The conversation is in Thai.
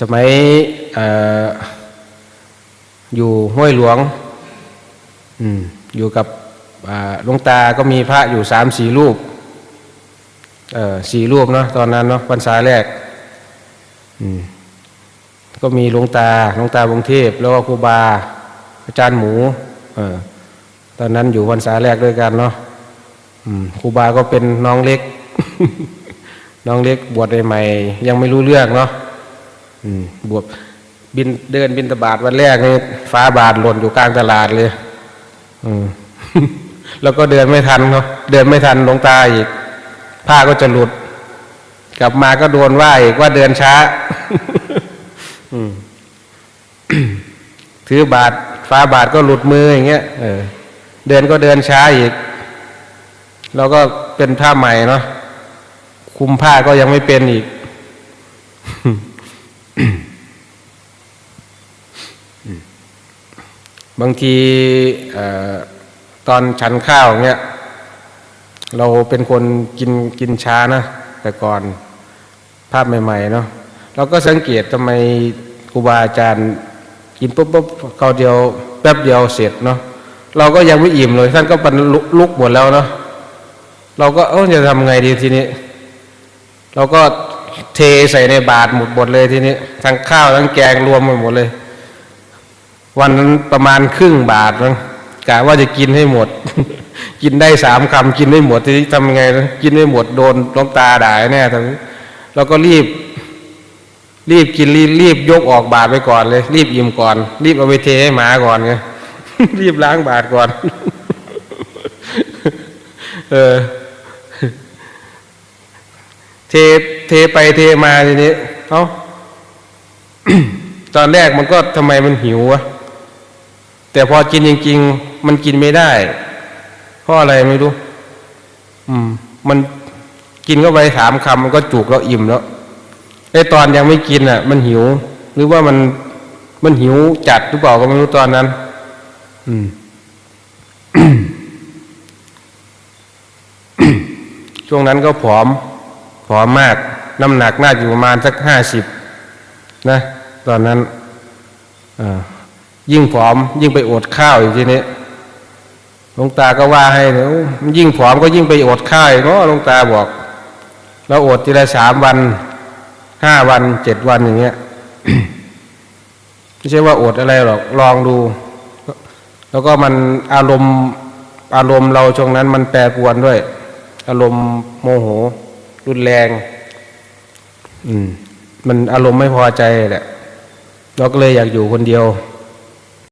สมัยออยู่ห้วยหลวงออยู่กับหลวงตาก็มีพระอยู่สามสี่รูปสี่รูปเนาะตอนนั้นเนาะพรรษาแรกก็มีหลวงตาหลวงตากรุงเทพ แล้วก็ครูบา อาจารย์หมูอตอนนั้นอยู่พรรษาแรกด้วยกันเนาะครูบาก็เป็นน้องเล็ก น้องเล็กบวชใหม่ยังไม่รู้เรื่องเนาะ บวชบินเดินบินตบาทวันแรกนี่ฟ้าบาทหล่นอยู่กลางตลาดเลยแล้วก็เดินไม่ทันเนาะเดินไม่ทันลงตาอีก ผ้าก็จะหลุด กลับมาก็โดนว่าอีกว่าเดินช้าถือบาทฟ้าบาทก็หลุดมืออย่างเงี้ยเออเดินก็เดินช้าอีกเราก็เป็นผ้าใหม่เนาะคุมผ้าก็ยังไม่เป็นอีก บางทีอตอนฉันข้าวเงี้ย เราเป็นคนกินกินช้านะ แต่ก่อนภาพใหม่ๆเนาะเราก็สังเกตทำไมครูบาอาจารย์ กินปุ๊บปุ๊บเขาวเดียวแป๊บเดียวเสร็จเนาะเราก็ยังไม่อิ่มเลย ท่านก็บรรลุลุกหมดแล้วเนาะเราก็เออจะทำไงดีทีนี้ เราก็ เทใส่ในบาตรหมดหมดเลยทีนี้ทั้งข้าวทั้งแกงรวมไปหมดเลย วันนั้นประมาณครึ่งบาทมั้งกะว่าจะกินให้หมด กินได้สามคำกินไม่หมดทีนี้ทำไงนะกินไม่หมดโดนหลวงตาด่าแน่ทางเราก็รีบ รีบกินรีบรีบยกออกบาทไปก่อนเลย รีบอิ่มก่อน รีบเอาไปเทให้หมาก่อนไงรีบล้างบาทก่อน เออเท เทไปเทมาทีนี้เอ้าตอนแรกมันก็ทำไมมันหิววะแต่พอกินจริง ๆ มันกินไม่ได้เพราะอะไรไม่รู้ อืม มันกินเข้าไปสามคำมันก็จุกแล้วอิ่มแล้วไอ้ตอนยังไม่กินอะ มันหิว หรือว่ามันมันหิวจัดหรือเปล่าก็ไม่รู้ตอนนั้น อืมช่วงนั้นก็ผอมผอมมาก น้ำหนักน่าอยู่ประมาณสักห้าสิบนะตอนนั้นยิ่งผอม ยิ่งไปอดข้าวอีกทีนี้หลวงตาก็ว่าให้เนี่ยโอ้ยิ่งผอมก็ยิ่งไปอดข้าวอีกเนาะหลวงตาบอกแล้วอดทีละสามวันห้าวันเจ็ดวันอย่างเงี้ยไม่ใช่ว่าอดอะไรหรอกลองดู แล้วก็มันอารมณ์อารมณ์เราช่วงนั้นมันแปรปรวนด้วย อารมณ์โมโห รุนแรง อืม มันอารมณ์ไม่พอใจแหละ เราก็เลยอยากอยู่คนเดียว